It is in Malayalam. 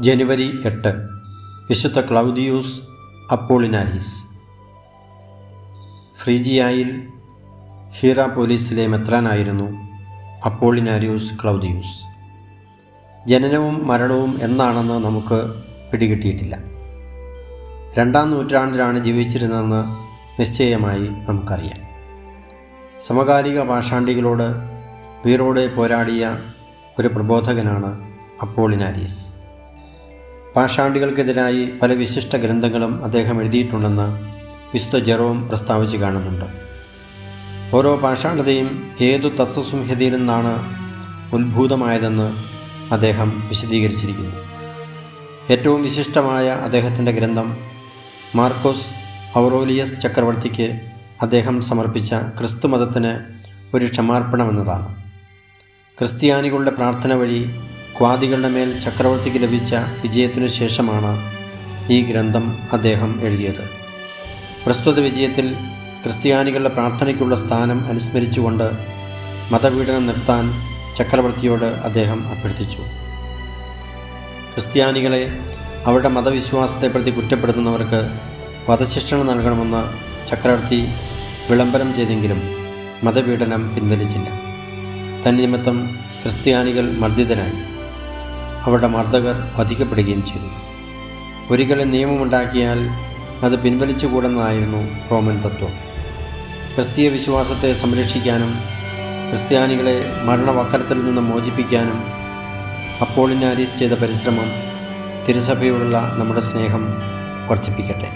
ജനുവരി എട്ട്. വിശുദ്ധ ക്ലൗദിയൂസ് അപ്പോളിനാരീസ്. ഫ്രീജിയായിൽ ഹീറ പോലീസിലെ മെത്രാനായിരുന്നു അപ്പോളിനാരിയൂസ് ക്ലൗദിയൂസ്. ജനനവും മരണവും എന്താണെന്ന് നമുക്ക് പിടികിട്ടിയിട്ടില്ല. രണ്ടാം നൂറ്റാണ്ടിലാണ് ജീവിച്ചിരുന്നതെന്ന് നിശ്ചയമായി നമുക്കറിയാം. സമകാലിക ഭാഷാണ്ടികളോട് വീറോടെ പോരാടിയ ഒരു പ്രബോധകനാണ് അപ്പോളിനാരീസ്. പാഷാണ്ടികൾക്കെതിരായി പല വിശിഷ്ട ഗ്രന്ഥങ്ങളും അദ്ദേഹം എഴുതിയിട്ടുണ്ടെന്ന് വിശുദ്ധ ജെറോം പ്രസ്താവിച്ച് കാണുന്നുണ്ട്. ഓരോ പാഷാണ്ഡതയും ഏതു തത്വസംഹിതയിൽ നിന്നാണ് ഉത്ഭൂതമായതെന്ന് അദ്ദേഹം വിശദീകരിച്ചിരിക്കുന്നു. ഏറ്റവും വിശിഷ്ടമായ അദ്ദേഹത്തിന്റെ ഗ്രന്ഥം മാർക്കോസ് ഔറോലിയസ് ചക്രവർത്തിക്ക് അദ്ദേഹം സമർപ്പിച്ച ക്രിസ്തുമതത്തിന് ഒരു ക്ഷമാർപ്പണമെന്നതാണ്. ക്രിസ്ത്യാനികളുടെ പ്രാർത്ഥന വഴി ക്വാദികളുടെ മേൽ ചക്രവർത്തിക്ക് ലഭിച്ച വിജയത്തിനു ശേഷമാണ് ഈ ഗ്രന്ഥം അദ്ദേഹം എഴുതിയത്. പ്രസ്തുത വിജയത്തിൽ ക്രിസ്ത്യാനികളുടെ പ്രാർത്ഥനയ്ക്കുള്ള സ്ഥാനം അനുസ്മരിച്ചുകൊണ്ട് മതപീഡനം നിർത്താൻ ചക്രവർത്തിയോട് അദ്ദേഹം അഭ്യർത്ഥിച്ചു. ക്രിസ്ത്യാനികളെ അവരുടെ മതവിശ്വാസത്തെ പ്രതി കുറ്റപ്പെടുത്തുന്നവർക്ക് വധശിക്ഷണം നൽകണമെന്ന് ചക്രവർത്തി വിളംബരം ചെയ്തെങ്കിലും മതപീഡനം പിൻവലിച്ചില്ല. തന്നിമിത്തം ക്രിസ്ത്യാനികൾ മർദ്ദിതരായി. അവരുടെ മർദ്ദകർ വധിക്കപ്പെടുകയും ചെയ്തു. ഒരിക്കലും നിയമമുണ്ടാക്കിയാൽ അത് പിൻവലിച്ചുകൂടുന്നതായിരുന്നു റോമൻ തത്വം. ക്രിസ്തീയ വിശ്വാസത്തെ സംരക്ഷിക്കാനും ക്രിസ്ത്യാനികളെ മരണവക്രത്തിൽ നിന്ന് മോചിപ്പിക്കാനും അപ്പോളിനാരീസ് ചെയ്ത പരിശ്രമം തിരുസഭയോടുള്ള നമ്മുടെ സ്നേഹം വർദ്ധിപ്പിക്കട്ടെ.